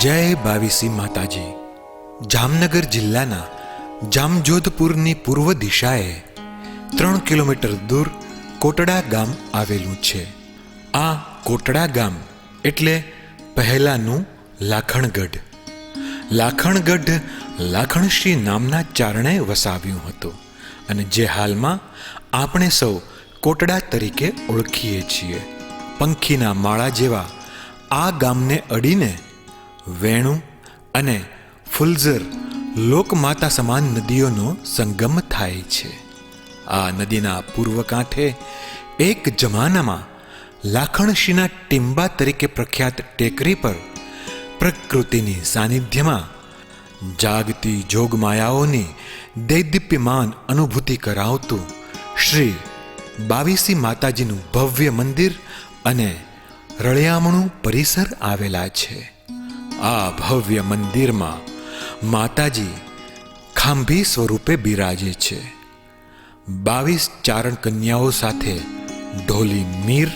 જય બાવીસી માતાજી. જામનગર જિલ્લાના જામજોધપુરની પૂર્વ દિશાએ ત્રણ કિલોમીટર દૂર કોટડા ગામ આવેલું છે. આ કોટડા ગામ એટલે પહેલાનું લાખણગઢ. લાખણગઢ લાખણશ્રી નામના ચારણે વસાવ્યું હતું અને જે હાલમાં આપણે સૌ કોટડા તરીકે ઓળખીએ છીએ. પંખીના માળા જેવા આ ગામને અડીને વેણુ અને ફુલઝર લોકમાતા સમાન નદીઓનો સંગમ થાય છે. આ નદીના પૂર્વ કાંઠે એક જમાનામાં લાખણશીના ટીંબા તરીકે પ્રખ્યાત ટેકરી પર પ્રકૃતિની સાનિધ્યમાં જાગતી જોગમાયાઓની દૈદીપ્યમાન અનુભૂતિ કરાવતું શ્રી બાવીસી માતાજીનું ભવ્ય મંદિર અને રળિયામણું પરિસર આવેલા છે. આ ભવ્ય મંદિરમાં માતાજી ખાંભી સ્વરૂપે બિરાજે છે. બાવીસ ચારણ કન્યાઓ સાથે ઢોલી મીર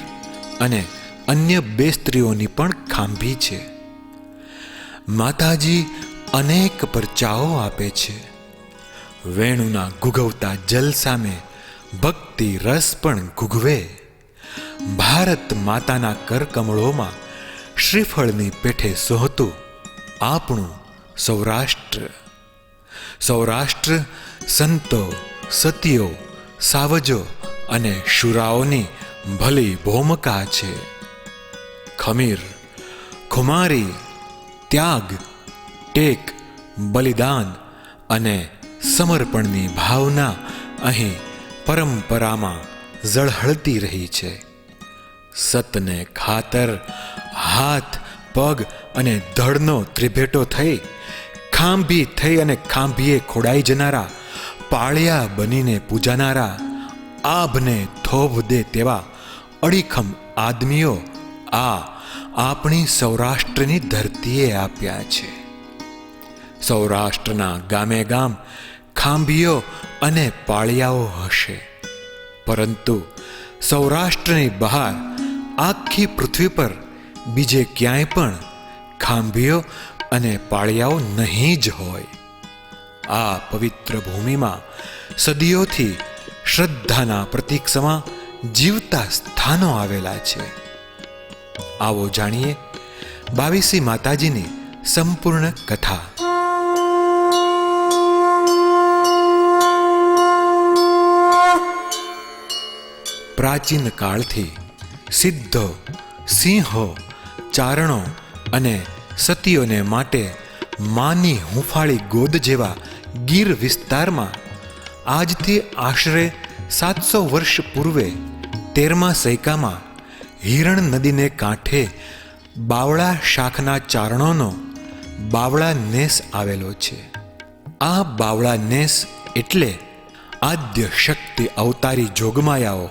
અને અન્ય બે સ્ત્રીઓની પણ ખાંભી છે. માતાજી અનેક પરચાઓ આપે છે. વેણુના ગુગવતા જલ સામે ભક્તિ રસ પણ ગુગવે ભારત માતાના કરકમળોમાં શ્રીફળની પેઠે સોહતું આપણું સૌરાષ્ટ્ર. સૌરાષ્ટ્ર સંતો, સતીઓ, સાવજો અને શુરાઓની ભલી ભોમકા છે. ખમીર, ખુમારી, ત્યાગ, ટેક, બલિદાન અને સમર્પણની ભાવના અહીં પરંપરામાં ઝળહળતી રહી છે. સતને ખાતર હાથ, પગ અને ધડનો ત્રિભેટો થઈ ખાંભી થઈ અને ખાંભીએ ખોડાઈ જનારા, પાળિયા બનીને પૂજાનારા, આભને થોભ દે તેવા અડીખમ આદમીઓ આ આપણી સૌરાષ્ટ્રની ધરતીએ આપ્યા છે. સૌરાષ્ટ્રના ગામે ગામ ખાંભીઓ અને પાળિયાઓ હશે. પરંતુ સૌરાષ્ટ્રની બહાર આખી પૃથ્વી પર બીજે ક્યાંય પણ ખાંભીઓ અને પાળિયાઓ નહીં જ હોય. આ પવિત્ર ભૂમિમાં સદીઓથી શ્રદ્ધાના પ્રતીક સમા જીવતા સ્થાનો આવેલા છે. આવો જાણીએ બાવીસી માતાજીની સંપૂર્ણ કથા. પ્રાચીન કાળથી સિદ્ધો સિંહો ચારણો અને સતીઓને માટે માની હુંફાળી ગોદ જેવા ગીર વિસ્તારમાં આજથી આશરે સાતસો વર્ષ પૂર્વે તેરમા સૈકામાં હિરણ નદીને કાંઠે બાવળા શાખના ચારણોનો બાવળા નેસ આવેલો છે. આ બાવળા નેસ એટલે આદ્ય શક્તિ અવતારી જોગમાયાઓ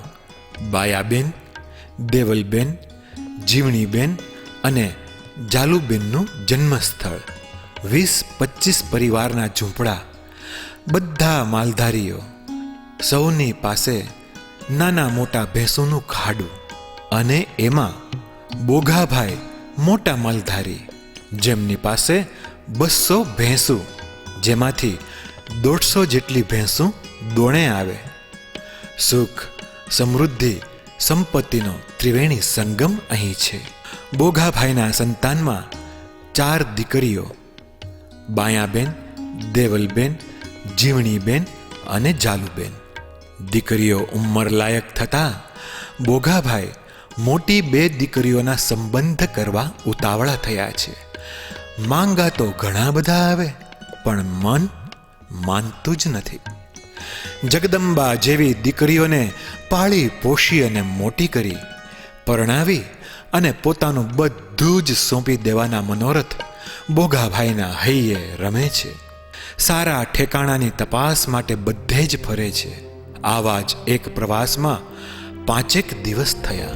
બાયાબેન, દેવલબેન જીવણીબેન અને જાલુબેનનું જન્મસ્થળ, વીસ પચીસ પરિવારના ઝૂંપડા, બધા માલધારીઓ, સૌની પાસે નાના મોટા ભેંસોનું ખાડું અને એમાં બોઘાભાઈ મોટા માલધારી, જેમની પાસે બસો ભેંસું, જેમાંથી દોઢસો જેટલી ભેંસું દોણે આવે. સુખ, સમૃદ્ધિ, સંપત્તિનો ત્રિવેણી સંગમ અહીં છે. બોઘાભાઈના સંતાનમાં ચાર દીકરીઓ. બાયાબેન, દેવલબેન, જીવણીબેન અને જાલુબેન દીકરીઓ ઉંમર લાયક થતા બોઘાભાઈ મોટી બે દીકરીઓના સંબંધ કરવા ઉતાવળા થયા છે. માંગા તો ઘણા બધા આવે, પણ મન માનતું જ નથી. જગદંબા જેવી દીકરીઓને પાળી પોષી અને મોટી કરી પરણાવી અને પોતાનું બધું જ સોંપી દેવાના મનોરથ બોગાભાઈના હૈયે રમે છે. સારા ઠેકાણાની તપાસ માટે બધે જ ફરે છે. આવા જ એક પ્રવાસમાં પાંચેક દિવસ થયા.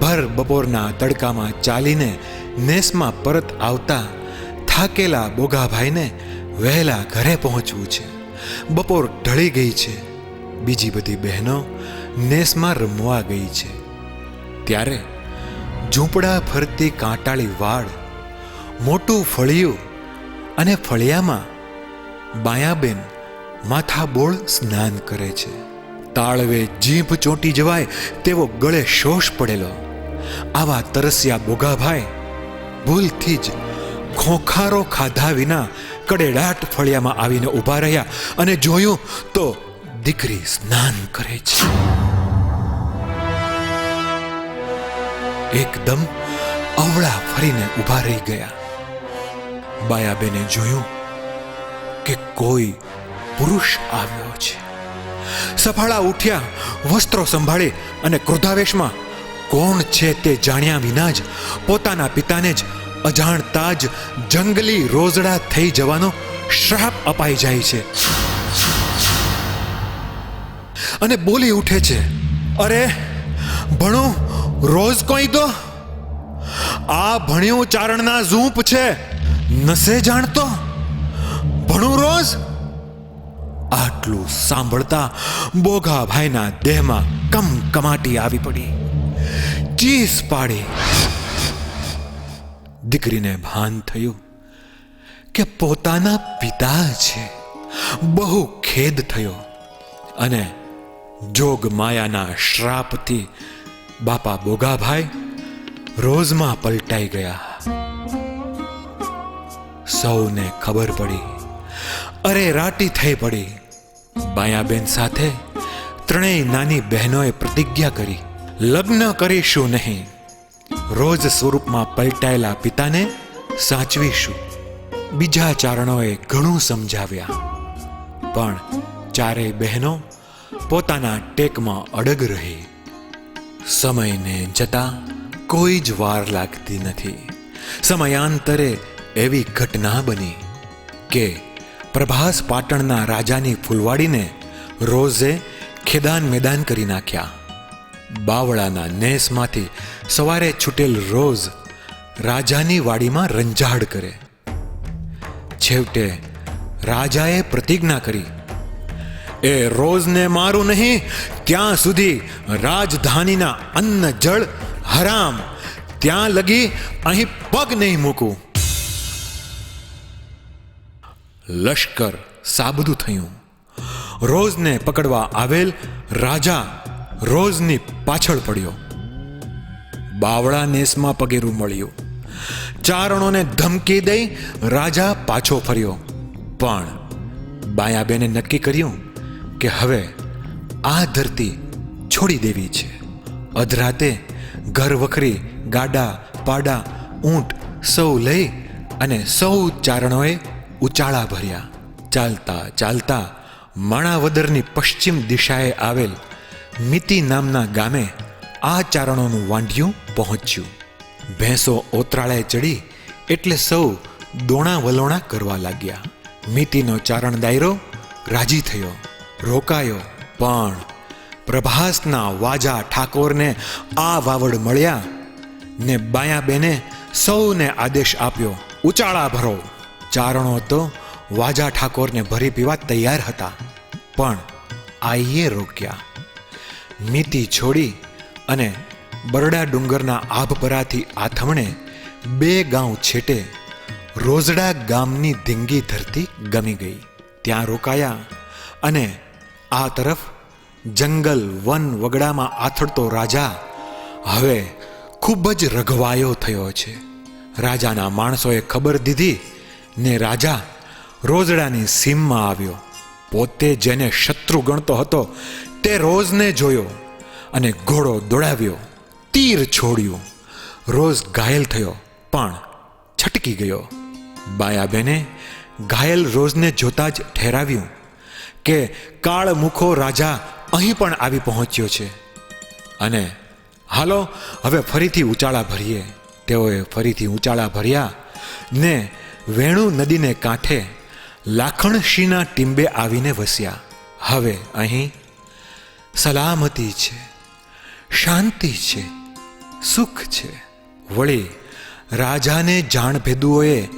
ભર બપોરના તડકામાં ચાલીને નેસમાં પરત આવતા થાકેલા બોગાભાઈને વહેલા ઘરે પહોંચવું છે. બપોર ઢળી ગઈ છે. બીજી બધી બહેનો નેસમાં રમવા ગઈ છે. ત્યારે ઝૂંપડા ફરતી કાંટાળી વાડ મોટું ફળિયું અને ફળિયામાં બાયાબેન માથાબોળ સ્નાન કરે છે. તાળવે જીભ ચોંટી જવાય તેવો ગળે શોષ પડેલો. આવા તરસ્યા બોગાભાઈ ભૂલથી જ ખોખારો ખાધા વિના કડેડાટ ફળિયામાં આવીને ઊભા રહ્યા અને જોયું તો દીકરી સ્નાન કરે છે. એકદમ અવળા ફરીને ઊભા રહી ગયા. બાયાબેને જોયું કે કોઈ પુરુષ આવ્યો છે. સફાળા ઉઠ્યા, વસ્ત્રો સંભાળી અને ક્રોધાવેશમાં કોણ છે તે જાણ્યા વિના જ પોતાના પિતાને જ અજાણતા જ જંગલી રોઝડા થઈ જવાનો શ્રાપ અપાઈ જાય છે. અને બોલી ઉઠે છે, અરે, ભણો રોજ કોઈ તો આ ભણ્યું ચારણના ઝૂંપ છે, નસે જાણતો. ભણું રોજ? આટલું સાંભળતા બોઘા ભાઈના દેહમાં કમ કમાટી આવી પડી. ચીસ પાડી. દીકરીને ભાન થયું કે પોતાના પિતા છે. બહુ ખેદ થયો અને જોગ માયાના શ્રાપથી બાપા બોગાભાઈ રોજમાં પલટાઈ ગયા. સૌને ખબર પડી. અરે રાટી થઈ પડી. બાયાબેન સાથે ત્રણેય નાની બહેનોએ પ્રતિજ્ઞા કરી. લગ્ન કરીશું નહીં. રોજ સ્વરૂપમાં પલટાયેલા પિતાને સાચવીશું. બીજા ચારણોએ ઘણું સમજાવ્યા. પણ ચારેય બહેનો પોતાના ટેકમાં અડગ રહી. સમયને જતા કોઈ જ વાર લાગતી નથી. સમયાંતરે એવી ઘટના બની કે પ્રભાસ પાટણના રાજાની ફૂલવાડીને રોઝે ખેદાન મેદાન કરી નાખ્યા. બાવળાના નેસમાંથી સવારે છૂટેલ રોઝ રાજાની વાડીમાં રંજાડ કરે. છેવટે રાજાએ પ્રતિજ્ઞા કરી, એ રોઝને મારું નહીં ત્યાં સુધી રાજધાનીના અન્ન જળ હરામ. ત્યાં લગી અહીં પગ નહીં મૂકું. લશ્કર સાબદું થયું. રોઝને પકડવા આવેલ રાજા રોઝની પાછળ પડ્યો. બાવળા નેસમાં પગેરું મળ્યું. ચારણોને ધમકી દઈ રાજા પાછો ફર્યો. પણ બાયાબેને નક્કી કર્યું કે હવે આ ધરતી છોડી દેવી છે. અધરાતે ઘર વખરી, ગાડા, પાડા, ઊંટ સૌ લઈ અને સૌ ચારણોએ ઉચાળા ભર્યા. ચાલતા ચાલતા માણાવદરની પશ્ચિમ દિશાએ આવેલ મિતિ નામના ગામે આ ચારણોનું વાંઢિયું પહોંચ્યું. ભેંસો ઓતરાળે ચડી એટલે સૌ દોણા વલોણા કરવા લાગ્યા. મિતિનો ચારણ દાયરો રાજી થયો, રોકાયો પણ પ્રભાસના વાજા ઠાકોરને આ વાવડ મળ્યા ને બાયા બેને સૌને આદેશ આપ્યો, ઉચાળા ભરો. ચારણો તો વાજા ઠાકોરને ભરી પીવા તૈયાર હતા, પણ આઈએ રોક્યા. નીતિ છોડી અને બરડા ડુંગરના આભપરાથી આથમણે બે ગાંવ છેટે રોઝડા ગામની ધીંગી ધરતી ગમી ગઈ. ત્યાં રોકાયા અને આ તરફ જંગલ વન વગડામાં આથડતો રાજા હવે ખૂબ જ રઘવાયો થયો છે. રાજાના માણસોએ ખબર દીધી ને રાજા રોઝડાની સીમમાં આવ્યો. પોતે જેને શત્રુ ગણતો હતો તે રોઝને જોયો અને ઘોડો દોડાવ્યો, તીર છોડ્યું. રોઝ ઘાયલ થયો, પણ છટકી ગયો. બાયાબેને ઘાયલ રોઝને જોતા જ ઠેરાવ્યું. કે કાળ મુખો રાજા અહીં પણ આવી પહોંચ્યો છે. અને હાલો, હવે ફરીથી ઉચાળા ભરીએ. તેઓએ ફરીથી ઉચાળા ભર્યા ને વેણુ નદીને કાંઠે લાખણશીના ટીંબે આવીને વસ્યા. હવે અહીં સલામતી છે, શાંતિ છે, સુખ છે. વળી રાજાને જાણભેદુઓએ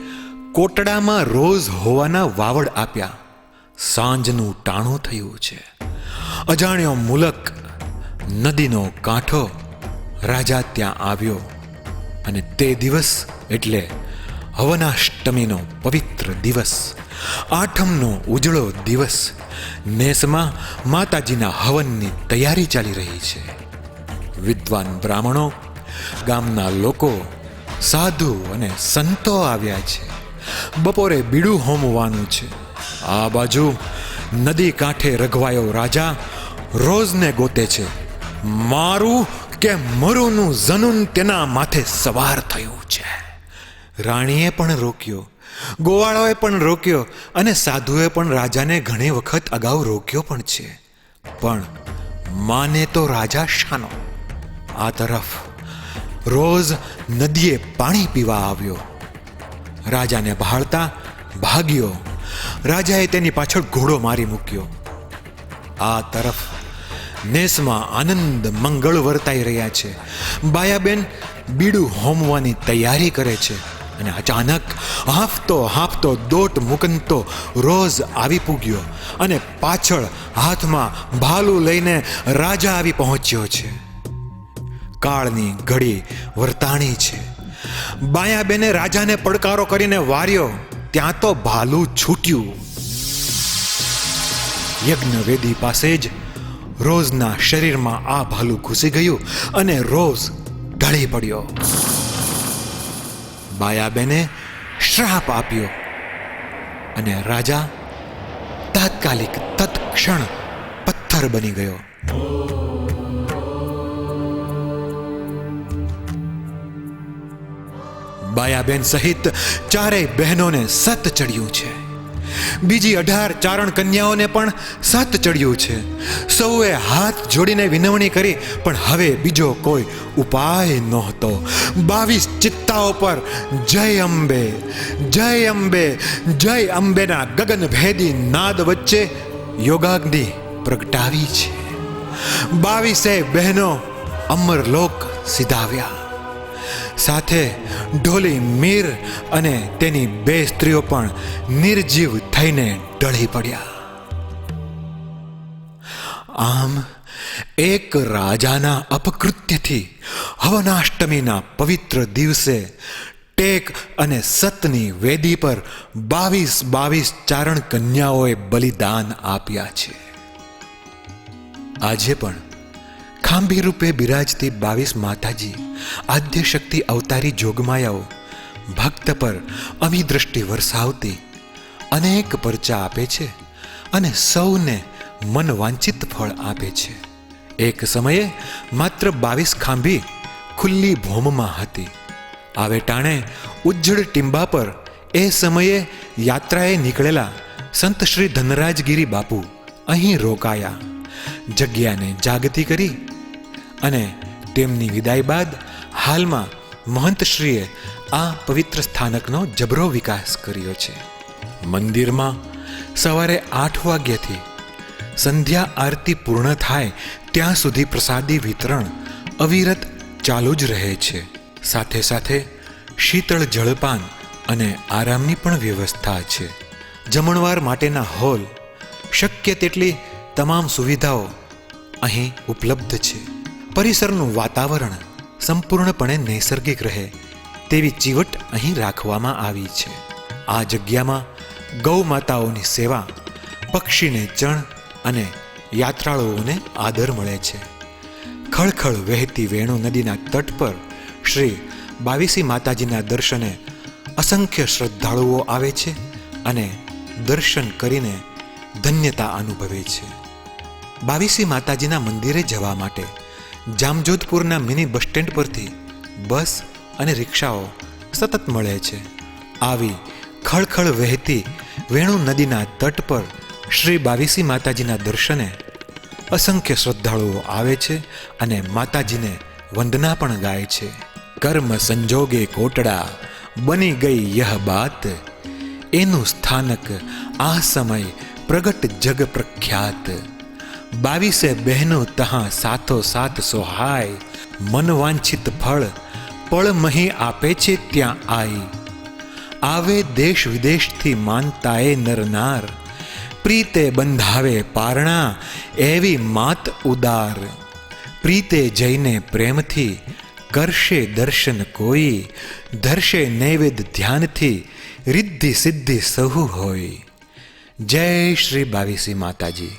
કોટડામાં રોજ હોવાના વાવડ આપ્યા. સાંજનું ટાણું થયું છે. અજાણ્યો મુલક નદીનો કાંઠો રાજા ત્યાં આવ્યો અને તે દિવસ એટલે હવનાષ્ટમીનો પવિત્ર દિવસ, આઠમનો ઉજળો દિવસ નેસમાં માતાજીના હવનની તૈયારી ચાલી રહી છે. વિદ્વાન બ્રાહ્મણો, ગામના લોકો, સાધુ અને સંતો આવ્યા છે. બપોરે બીડું હોમવાનું છે. આ બાજુ નદી કાંઠે રઘવાયો રાજા, રોજને ગોતે છે. મારું કે મરુનું જનુન તેના માથે સવાર થયું છે. રાણીએ પણ રોક્યો, ગોવાળોએ પણ રોક્યો અને સાધુએ પણ રાજાને ઘણી વખત અગાઉ રોક્યો પણ છે. પણ માને તો રાજા શાનો. આ તરફ રોજ નદીએ પાણી પીવા આવ્યો. રાજાને ભાળતા ભાગ્યો. રાજાએ તેની પાછળ ઘોડો મારી મૂક્યો. આ તરફ નેસમાં આનંદ મંગળ વર્તાઈ રહ્યા છે. બાયાબેન બીડું હોમવાની તૈયારી કરે છે અને અચાનક હાંફતો હાંફતો દોટ મુકંતો રોજ આવી પૂગ્યો અને પાછળ હાથમાં ભાલું લઈને રાજા આવી પહોંચ્યો છે. કાળની ઘડી વર્તાણી છે. બાયાબેને રાજાને પડકારો કરીને વાર્યો ત્યાં તો ભાલું છૂટ્યું. યજ્ઞવેદી પાસે જ રોઝના શરીરમાં આ ભાલું ઘૂસી ગયું અને રોઝ ઢળી પડ્યો. બાયાબેને શ્રાપ આપ્યો અને રાજા તાત્કાલિક તત્ક્ષણ પથ્થર બની ગયો. બાયાબેન સહિત ચારેય બહેનોને સત ચડ્યું છે. બીજી અઢાર ચારણ કન્યાઓને પણ સત ચડ્યું છે. સૌએ હાથ જોડીને વિનવણી કરી, પણ હવે બીજો કોઈ ઉપાય નહોતો. બાવીસ ચિત્તાઓ પર જય અંબે જય અંબે, જય અંબેના ગગનભેદી નાદ વચ્ચે યોગાગ્નિ પ્રગટાવી છે. બાવીસે બહેનો અમરલોક સિધાવ્યા. સાથે ઢોલી, મીર અને તેની બે સ્ત્રીઓ પણ નિર્જીવ થઈને ઢળી પડ્યા. આમ એક રાજાના અપકૃત્યથી હવનાષ્ટમીના પવિત્ર દિવસે ટેક અને સતની વેદી પર બાવીસ બાવીસ ચારણ કન્યાઓએ બલિદાન આપ્યા છે. આજે પણ ખાંભી રૂપે બિરાજતી બાવીસ માતાજી, આદ્ય શક્તિ અવતારી જોગમાયાઓ, ભક્ત પર અમી દ્રષ્ટિ વરસાવતી, અનેક પરચા આપે છે અને સૌને મન વાંચિત ફળ આપે છે. એક સમયે માત્ર બાવીસ ખાંભી ખુલ્લી ભોમમાં હતી. આવે ટાણે ઉજ્જડ ટીંબા પર એ સમયે યાત્રાએ નીકળેલા સંત શ્રી ધનરાજગીરી બાપુ અહીં રોકાયા. જગ્યાને જાગતી કરી અને તેમની વિદાય બાદ હાલમાં મહંતશ્રીએ આ પવિત્ર સ્થાનકનો જબરો વિકાસ કર્યો છે. મંદિરમાં સવારે આઠ વાગ્યાથી સંધ્યા આરતી પૂર્ણ થાય ત્યાં સુધી પ્રસાદી વિતરણ અવિરત ચાલુ જ રહે છે. સાથે સાથે શીતળ જળપાન અને આરામની પણ વ્યવસ્થા છે. જમણવાર માટેના હોલ શક્ય તેટલી તમામ સુવિધાઓ અહીં ઉપલબ્ધ છે. પરિસરનું વાતાવરણ સંપૂર્ણપણે નૈસર્ગિક રહે તેવી ચીવટ અહીં રાખવામાં આવી છે. આ જગ્યામાં ગૌ માતાઓની સેવા, પક્ષીને ચણ અને યાત્રાળુઓને આદર મળે છે. ખળખળ વહેતી વેણુ નદીના તટ પર શ્રી બાવીસી માતાજીના દર્શને અસંખ્ય શ્રદ્ધાળુઓ આવે છે અને દર્શન કરીને ધન્યતા અનુભવે છે. બાવીસી માતાજીના મંદિરે જવા માટે જામજોધપુરના મિની બસ સ્ટેન્ડ પરથી બસ અને રિક્ષાઓ સતત મળે છે. આવી ખળખળ વહેતી વેણુ નદીના તટ પર શ્રી બાવીસી માતાજીના દર્શને અસંખ્ય શ્રદ્ધાળુઓ આવે છે અને માતાજીને વંદના પણ ગાય છે. કર્મ સંજોગે કોટડા બની ગઈ યહ બાત. એનું સ્થાનક આ સમય પ્રગટ જગ પ્રખ્યાત. બાવીસે બહેનો તહાં સાથો સાથ સોહાય, મન વાંછિત ફળ, પળ મહી આપે છે ત્યાં આઈ આવે દેશ વિદેશથી માનતાએ નરનાર પ્રીતે બંધાવે પારણા, એવી માત ઉદાર. પ્રીતે જઈને પ્રેમથી કરશે દર્શન કોઈ, ધરશે નૈવેદ ધ્યાનથી, રિદ્ધિ સિદ્ધિ સહુ હોય. જય શ્રી બાવીસી માતાજી.